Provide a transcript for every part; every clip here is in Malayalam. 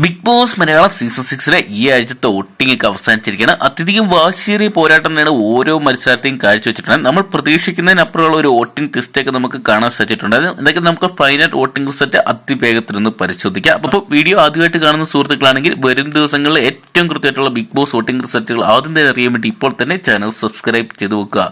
ബിഗ് ബോസ് മലയാളം സീസൺ സിക്സിലെ ഈ ആഴ്ചത്തെ ഒട്ടിങ്ങൊക്കെ അവസാനിച്ചിരിക്കുകയാണ്. അത്യധികം വാശിയേറിയ പോരാട്ടം തന്നെയാണ് ഓരോ മത്സരത്തെയും കാഴ്ചവെച്ചിട്ടുണ്ട് നമ്മൾ പ്രതീക്ഷിക്കുന്നതിനപ്പുറമുള്ള ഒരു വോട്ടിംഗ് ടെസ്റ്റ് ഒക്കെ നമുക്ക് കാണാൻ സാധിച്ചിട്ടുണ്ട്. എന്തൊക്കെ നമുക്ക് ഫൈനൽ വോട്ടിംഗ് റിസൾട്ട് അതിവേഗത്തിൽ നിന്ന് പരിശോധിക്കാം. അപ്പോൾ വീഡിയോ ആദ്യമായിട്ട് കാണുന്ന സുഹൃത്തുക്കളാണെങ്കിൽ വരും ദിവസങ്ങളിൽ ഏറ്റവും കൃത്യമായിട്ടുള്ള ബിഗ് ബോസ് വോട്ടിംഗ് റിസൾട്ടുകൾ ആദ്യം തന്നെ അറിയാൻ വേണ്ടി ഇപ്പോൾ തന്നെ ചാനൽ സബ്സ്ക്രൈബ് ചെയ്ത് വെക്കുക.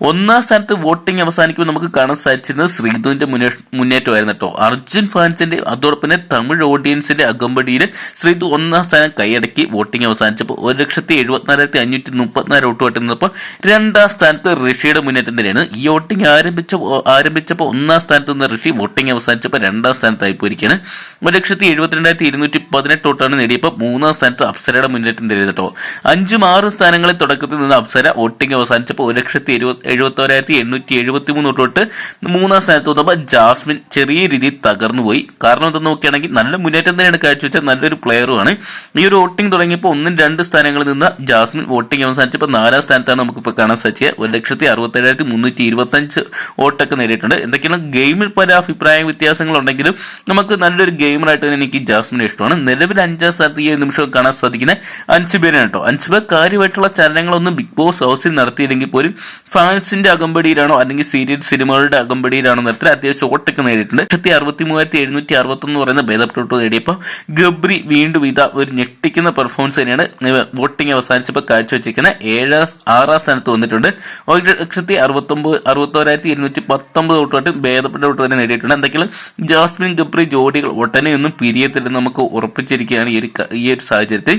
ഒന്നാം സ്ഥാനത്ത് വോട്ടിംഗ് അവസാനിക്കുമ്പോൾ നമുക്ക് കാണാൻ സാധിച്ചിരുന്നത് ശ്രീധുവിന്റെ മുന്നേ- മുന്നേറ്റമായിരുന്നു കേട്ടോ. അർജുൻ ഫാൻസിന്റെ അതോടൊപ്പം തന്നെ തമിഴ് ഓഡിയൻസിന്റെ അകമ്പടിയിൽ ശ്രീധു ഒന്നാം സ്ഥാനം കൈയടക്കി വോട്ടിംഗ് അവസാനിച്ചപ്പോൾ ഒരു ലക്ഷത്തി എഴുപത്തിനാലായിരത്തി അഞ്ഞൂറ്റി മുപ്പത്തിനാല് വോട്ട് വട്ടുന്നപ്പോൾ രണ്ടാം സ്ഥാനത്ത് ഋഷിയുടെ മുന്നേറ്റം തന്നെയാണ്. ഈ വോട്ടിംഗ് ആരംഭിച്ച ആരംഭിച്ചപ്പോൾ ഒന്നാം സ്ഥാനത്ത് നിന്ന് ഋഷി വോട്ടിംഗ് അവസാനിച്ചപ്പോൾ രണ്ടാം സ്ഥാനത്തായി പോയിരിക്കുകയാണ്. ഒരു ലക്ഷത്തി എഴുപത്തിരണ്ടായിരത്തി ഇരുന്നൂറ്റി പതിനെട്ട് വോട്ടാണ് നേടിയപ്പോൾ മൂന്നാം സ്ഥാനത്ത് അപ്സരയുടെ മുന്നേറ്റം തരുന്നത് കേട്ടോ. അഞ്ചും ആറും സ്ഥാനങ്ങളിൽ തുടക്കത്തിൽ നിന്ന് അപ്സര വോട്ടിംഗ് അവസാനിച്ചപ്പോൾ ഒരു ലക്ഷത്തി എഴുപത്തി എഴുപത്തോരായിരത്തി എണ്ണൂറ്റി എഴുപത്തി മൂന്ന് തൊട്ട് മൂന്നാം സ്ഥാനത്ത് വന്നപ്പോൾ ജാസ്മിൻ ചെറിയ രീതിയിൽ തകർന്നു പോയി കാരണം എന്തെന്ന് നോക്കുകയാണെങ്കിൽ നല്ല മുന്നേറ്റം തന്നെയാണ് കാഴ്ചവെച്ച നല്ലൊരു പ്ലെയറുമാണ്. ഈ ഒരു വോട്ടിംഗ് തുടങ്ങിയപ്പോൾ ഒന്നും രണ്ട് സ്ഥാനങ്ങളിൽ നിന്ന് ജാസ്മിൻ വോട്ടിംഗ് അവസാനിച്ചപ്പോൾ നാലാം സ്ഥാനത്താണ് നമുക്കിപ്പോൾ കാണാൻ സാധിച്ചത്. ഒരു ലക്ഷത്തി അറുപത്തേഴായിരത്തി മുന്നൂറ്റി ഇരുപത്തഞ്ച് വോട്ടൊക്കെ നേടിയിട്ടുണ്ട്. എന്തൊക്കെയാണ് ഗെയിമിൽ പല അഭിപ്രായ വ്യത്യാസങ്ങളുണ്ടെങ്കിലും നമുക്ക് നല്ലൊരു ഗെയിമറായിട്ട് തന്നെ എനിക്ക് ജാസ്മിനെ ഇഷ്ടമാണ്. നിലവിൽ അഞ്ചാം സ്ഥാനത്ത് ഈ നിമിഷം കാണാൻ സാധിക്കുന്ന അൻസിബേനാണ് കേട്ടോ. അൻസിബ കാര്യമായിട്ടുള്ള ചലനങ്ങളൊന്നും ബിഗ് ബോസ് ഹൗസിൽ നടത്തിയില്ലെങ്കിൽ പോലും ഫാൻസിന്റെ അകമ്പടിയിലാണോ അല്ലെങ്കിൽ സീരിയൽ സിനിമകളുടെ അകമ്പടിയിലാണോ നിരത്തിൽ അത്യാവശ്യം ഷോട്ടൊക്കെ നേടിയിട്ടുണ്ട്. ലക്ഷത്തി അറുപത്തി മൂവായിരത്തി എഴുന്നൂറ്റി അറുപത്തി ഒന്ന് പറയുന്ന ഭേദപ്പെട്ടു നേടിയപ്പോൾ ഗബ്രി വീണ്ടും ഇതാ ഒരു ഞെട്ടിക്കുന്ന പെർഫോമൻസ് തന്നെയാണ്. വോട്ടിംഗ് അവസാനിച്ചപ്പോൾ കാഴ്ചവെച്ചിരിക്കുന്നത് ഏഴാം ആറാം സ്ഥാനത്ത് വന്നിട്ടുണ്ട്. ഒരു ലക്ഷത്തി അറുപത്തൊമ്പത് അറുപത്തോരായിരത്തി ഇരുന്നൂറ്റി പത്തൊമ്പത് വോട്ടുമായിട്ട് ഭേദപ്പെട്ട വോട്ട് തന്നെ നേടിയിട്ടുണ്ട്. എന്തെങ്കിലും ജാസ്മിൻ ഗബ്രി ജോഡികൾ ഒട്ടനെ ഒന്നും പിരിയത്തില്ലെന്ന് നമുക്ക് ഉറപ്പിച്ചിരിക്കുകയാണ് ഈ ഒരു ഈ ഒരു സാഹചര്യത്തിൽ.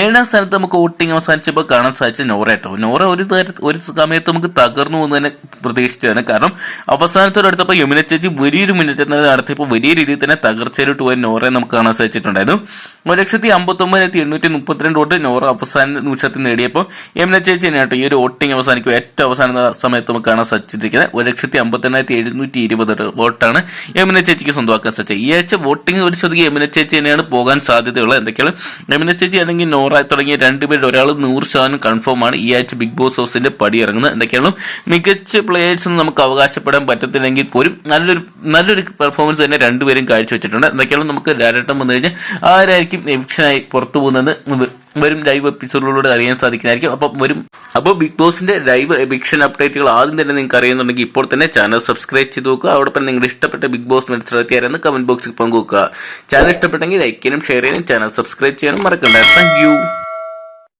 ഏഴാം സ്ഥാനത്ത് നമുക്ക് വോട്ടിംഗ് അവസാനിച്ചപ്പോൾ കാണാൻ സാധിച്ച നോറ കേട്ടോ. നോറ ഒരു ഒരു സമയത്ത് നമുക്ക് തകർന്നു എന്ന് തന്നെ പ്രതീക്ഷിച്ചതാണ്. കാരണം അവസാനത്തോടെ അടുത്തപ്പോൾ യമുന ചേച്ചി വലിയൊരു മിനിറ്റ് നടത്തിയപ്പോൾ വലിയ രീതിയിൽ തന്നെ തകർച്ചയിലോട്ട് പോയ നോറയെ നമുക്ക് കാണാൻ സാധിച്ചിട്ടുണ്ടായിരുന്നു. ഒരു ലക്ഷത്തി അമ്പത്തൊമ്പതിനായിരത്തി എണ്ണൂറ്റി മുപ്പത്തിരണ്ട് വോട്ട് നോറ അവസാന നിമിഷത്തിൽ നേടിയപ്പോൾ യമുന ചേച്ചി തന്നെ കേട്ടോ ഈ ഒരു വോട്ടിംഗ് അവസാനിക്കും ഏറ്റവും അവസാന സമയത്ത് നമുക്ക് കാണാൻ സാധിച്ചിരിക്കുന്നത്. ഒരു ലക്ഷത്തി അമ്പത്തെണ്ണായിരത്തി എഴുന്നൂറ്റി ഇരുപത് വോട്ടാണ് യമുന ചേച്ചിക്ക് സ്വന്തമാക്കാൻ സാധിച്ചത്. ഈ ആഴ്ച വോട്ടിംഗ് ഒരു ശതകം യമുന ചേച്ചി തന്നെയാണ് പോകാൻ സാധ്യതയുള്ളത് എന്തൊക്കെയാണ്? യമുന ചേച്ചി അല്ലെങ്കിൽ നോറ തുടങ്ങിയ രണ്ടുപേരിൽ ഒരാൾ നൂറ് ശതമാനം കൺഫേം ആണ്. ഈ ആഴ്ച ബിഗ് ബോസ് ഹൗസിന്റെ പടി ഇറങ്ങുന്നത് എന്തൊക്കെയാണ്? മികച്ച പ്ലേയേഴ്സ് ഒന്നും നമുക്ക് അവകാശപ്പെടാൻ പറ്റത്തില്ലെങ്കിൽ പോലും നല്ലൊരു നല്ലൊരു പെർഫോമൻസ് തന്നെ രണ്ടുപേരും കാഴ്ചവെച്ചിട്ടുണ്ട്. എന്തൊക്കെയാണ് നമുക്ക് രാരട്ടം വന്നു കഴിഞ്ഞാൽ ആരായിരിക്കും എവിക്ഷനായി പുറത്തു പോകുന്നത് വരും ലൈവ് എപ്പിസോഡിലൂടെ അറിയാൻ സാധിക്കുന്നതായിരിക്കും. അപ്പം വരും. അപ്പോൾ ബിഗ് ബോസിന്റെ ലൈവ് എവിക്ഷൻ അപ്ഡേറ്റുകൾ ആദ്യം തന്നെ നിങ്ങൾക്ക് അറിയുന്നുണ്ടെങ്കിൽ ഇപ്പോൾ തന്നെ ചാനൽ സബ്സ്ക്രൈബ് ചെയ്ത് നോക്കുക. അതോടൊപ്പം നിങ്ങളുടെ ഇഷ്ടപ്പെട്ട ബിഗ് ബോസ് മനസ്സിലാക്കിയാരെന്ന് കമന്റ് ബോക്സിൽ പങ്കുവെക്കുക. ചാനൽ ഇഷ്ടപ്പെട്ടെങ്കിൽ ലൈക്ക് ചെയ്യാനും ഷെയർ ചെയ്യാനും ചാനൽ സബ്സ്ക്രൈബ് ചെയ്യാനും മറക്കണ്ട. താങ്ക്